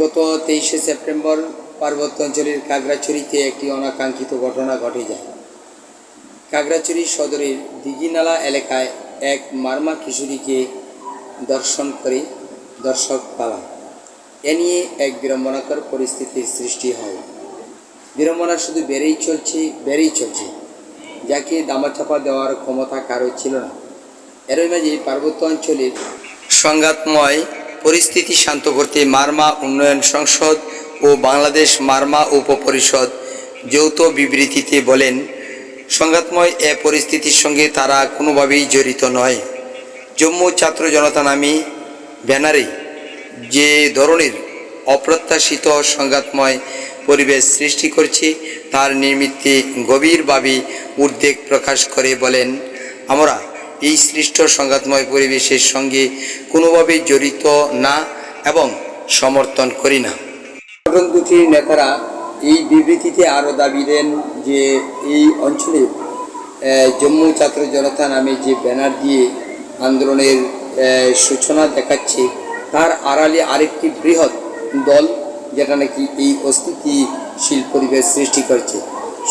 গত তেইশে সেপ্টেম্বর পার্বত্য অঞ্চলের কাগড়াছড়িতে একটি অনাকাঙ্ক্ষিত ঘটনা ঘটে যায়। কাগড়াছড়ি সদরের দিঘিনালা এলাকায় এক মারমা কিশোরীকে দর্শন করে দর্শক পালায়। এ নিয়ে এক বিড়ম্বনাকর পরিস্থিতির সৃষ্টি হয়। বিড়ম্বনা শুধু বেড়েই চলছে বেড়েই চলছে, যাকে দামাচাপা দেওয়ার ক্ষমতা কারও ছিল না। এরই মাঝে পার্বত্য অঞ্চলের সংঘাতময় পরিস্থিতি শান্ত করতে মারমা উন্নয়ন সংসদ ও বাংলাদেশ মারমা উপপরিষদ যৌথ বিবৃতিতে বলেন, সংঘাতময় এ পরিস্থিতির সঙ্গে তারা কোনোভাবেই জড়িত নয়। জম্মু ছাত্র জনতা নামে ব্যানারে যে ধরনের অপ্রত্যাশিত সংঘাতময় পরিবেশ সৃষ্টি করছে, তার নিমিত্তে গভীরভাবে উদ্বেগ প্রকাশ করে বলেন, আমরা এই সৃষ্ট সংঘাতময় পরিবেশের সঙ্গে কোনোভাবেই জড়িত না এবং সমর্থন করি না। নেতারা এই বিবৃতিতে আরও দাবি দেন যে এই অঞ্চলে জম্মু ছাত্র জনতা নামে যে ব্যানার দিয়ে আন্দোলনের সূচনা দেখাচ্ছে, তার আড়ালে আরেকটি বৃহৎ দল যেটা নাকি এই অস্থিতিশীল পরিবেশ সৃষ্টি করছে।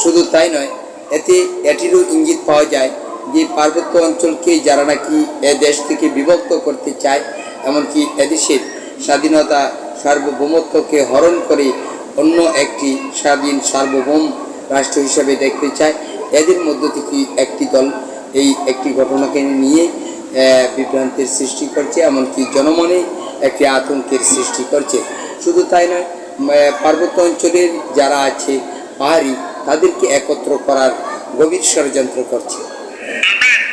শুধু তাই নয়, এতে এটিরও ইঙ্গিত পাওয়া যায় যে পার্বত্য অঞ্চলকে যারা নাকি এ দেশ থেকে বিভক্ত করতে চায়, এমনকি এদেশের স্বাধীনতা সার্বভৌমত্বকে হরণ করে অন্য একটি স্বাধীন সার্বভৌম রাষ্ট্র হিসাবে দেখতে চায়, এদের মধ্য থেকে একটি দল এই একটি ঘটনাকে নিয়ে বিভ্রান্তির সৃষ্টি করছে, এমনকি জনমনে একটি আতঙ্কের সৃষ্টি করছে। শুধু তাই নয় পার্বত্য অঞ্চলের যারা আছে পাহাড়ি, তাদেরকে একত্র করার গভীর ষড়যন্ত্র করছে। আমরা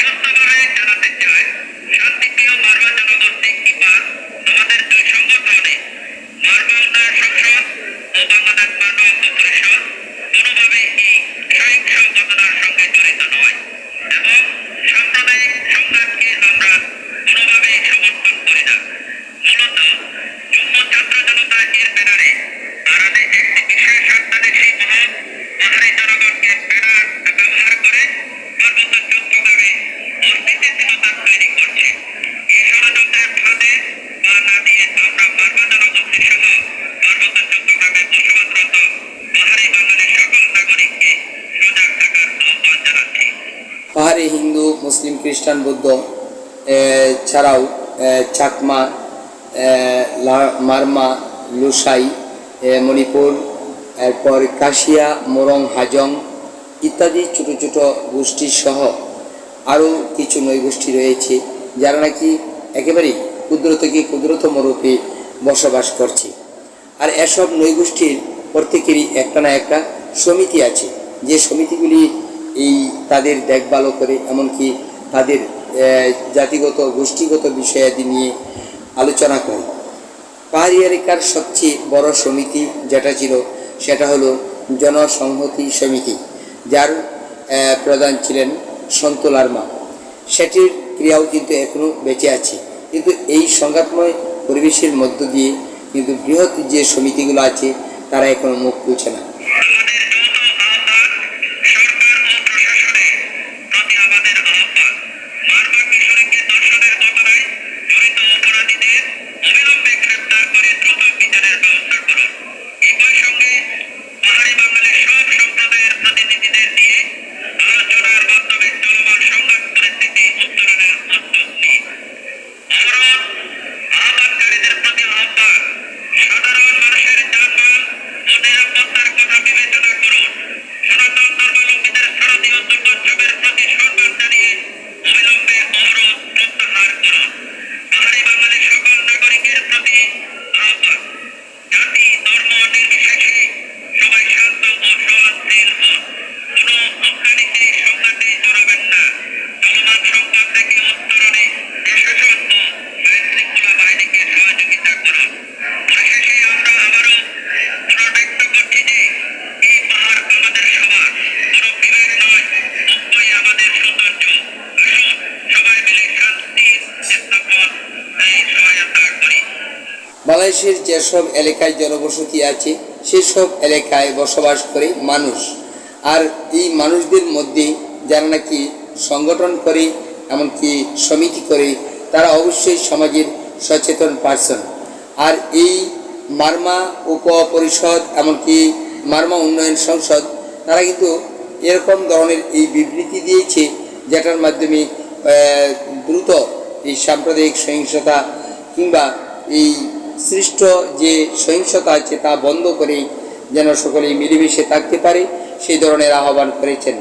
মুসলিম, খ্রিস্টান, বৌদ্ধ ছাড়াও চাকমা মারমা, লুসাই মণিপুর, এরপর কাশিয়া, মোরং, হাজং ইত্যাদি ছোটো ছোটো গোষ্ঠী সহ আরও কিছু নৈগোষ্ঠী রয়েছে, যারা নাকি একেবারেই ক্ষুদ্র থেকে ক্ষুদ্রতম রূপে বসবাস করছে। আর এসব নৈগোষ্ঠীর প্রত্যেকেরই একটা না একটা সমিতি আছে। যে সমিতিগুলি এই তাদের দেখভালও করে, এমনকি তাদের জাতিগত, গোষ্ঠীগত বিষয়াদি নিয়ে আলোচনা করে। পাহাড়ি এলাকার সবচেয়ে বড় সমিতি যেটা ছিল, সেটা হলো জনসংহতি সমিতি, যার প্রধান ছিলেন সন্ত লার্মা। সেটির ক্রিয়াও কিন্তু এখনও বেঁচে আছে। কিন্তু এই সংঘাতময় পরিবেশের মধ্য দিয়ে কিন্তু বৃহৎ যে সমিতিগুলো আছে, তারা এখনও মুখ খুলছে না। বাংলাদেশের যেসব এলাকায় জনবসতি আছে, সেসব এলাকায় বসবাস করে মানুষ। আর এই মানুষদের মধ্যে যারা নাকি সংগঠন করে, এমনকি সমিতি করে, তারা অবশ্যই সমাজের সচেতন পার্সন আর এই মার্মা উপ পরিষদ এমনকি মার্মা উন্নয়ন সংসদ, তারা কিন্তু এরকম ধরনের এই বিবৃতি দিয়েছে, যেটার মাধ্যমে দ্রুত এই সাম্প্রদায়িক সহিংসতা কিংবা এই সৃষ্ট যে সহিংসতা আছে তা বন্ধ করেই যেন সকলেই মিলেমিশে থাকতে পারে, সেই ধরনের আহ্বান করেছেন।